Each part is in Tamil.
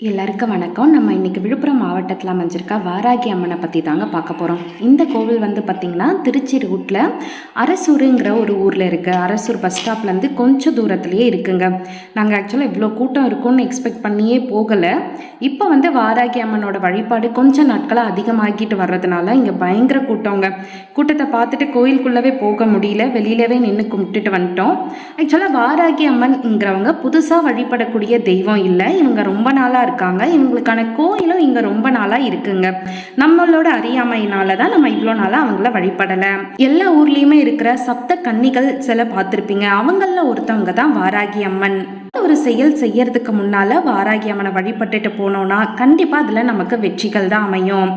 எல்லாருக்கும் வணக்கம். நம்ம இன்னைக்கு விழுப்புரம் மாவட்டத்தில் அமைஞ்சிருக்க வாராகி அம்மனை பற்றி தாங்க பார்க்க போகிறோம் இந்த கோவில் வந்து பார்த்திங்கன்னா திருச்சி ரூட்டில் அரசூருங்கிற ஒரு ஊரில் இருக்குது அரசூர் பஸ் ஸ்டாப்லேருந்து கொஞ்சம் தூரத்துலேயே இருக்குங்க. நாங்கள் ஆக்சுவலாக இவ்வளோ கூட்டம் இருக்கும்னு எக்ஸ்பெக்ட் பண்ணியே போகலை. இப்போ வந்து வாராகி அம்மனோட வழிபாடு கொஞ்சம் நாட்களாக அதிகமாகிட்டு வர்றதுனால இங்கே பயங்கர கூட்டங்க. கூட்டத்தை பார்த்துட்டு கோயிலுக்குள்ளவே போக முடியல. வெளியிலவே நின்று கும்பிட்டுட்டு வந்துட்டோம். ஆக்சுவலாக வாராகி அம்மன்ங்கிறவங்க புதுசாக வழிபடக்கூடிய தெய்வம் இல்லை. இவங்க ரொம்ப நாளாக இருக்காங்க. இவங்களுக்கான கோயிலும் இங்கே ரொம்ப நாளாக இருக்குங்க. நம்மளோட அறியாமையினால தான் நம்ம இவ்வளோ நாளாக அவங்கள வழிபடலை. எல்லா ஊர்லேயுமே இருக்கிற சப்த கன்னிகள் சில பார்த்துருப்பீங்க. அவங்கள ஒருத்தவங்க தான் வாராகி அம்மன். ஒரு செயல் செய்யறதுக்கு முன்னால வாராகி அம்மனை வழிபட்டுட்டு போனோம்னா கண்டிப்பா அதுல நமக்கு வெற்றிகள் தான் அமையும்.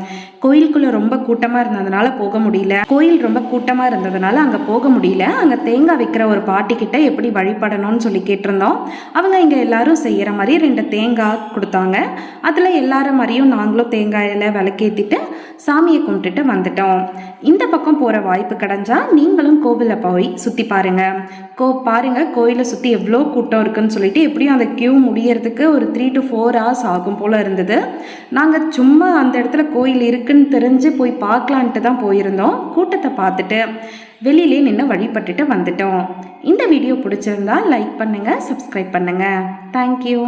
கோயிலுக்குள்ள ரொம்ப கூட்டமா இருந்ததுனால போக முடியல. கோயில் ரொம்ப கூட்டமா இருந்ததுனால அங்க போக முடியல. அங்க தேங்காய் வைக்கிற ஒரு பாட்டி கிட்ட எப்படி வழிபடணும்னு சொல்லி கேட்டிருந்தோம். அவங்க இங்க எல்லாரும் செய்யற மாதிரி ரெண்டு தேங்காய் கொடுத்தாங்க. அதுல எல்லாரும் மாதிரியும் நாங்களும் தேங்காயில விளக்கேத்திட்டு சாமியை கும்பிட்டுட்டு வந்துட்டோம். இந்த பக்கம் போகிற வாய்ப்பு கிடைஞ்சா நீங்களும் கோவிலில் போய் சுற்றி பாருங்க. கோ பாருங்க கோயிலை சுற்றி எவ்வளோ கூட்டம் இருக்குன்னு சொல்லிட்டு எப்படியும் அந்த கியூ முடியறதுக்கு ஒரு த்ரீ டு ஃபோர் ஹவர்ஸ் ஆகும் போல் இருந்தது. நாங்கள் சும்மா அந்த இடத்துல கோயில் இருக்குன்னு தெரிஞ்சு போய் பார்க்கலான்ட்டு தான் போயிருந்தோம். கூட்டத்தை பார்த்துட்டு வெளியிலே நின்று வழிபட்டுட்டு வந்துட்டோம். இந்த வீடியோ பிடிச்சிருந்தா லைக் பண்ணுங்கள் சப்ஸ்கிரைப் பண்ணுங்கள் தேங்க்யூ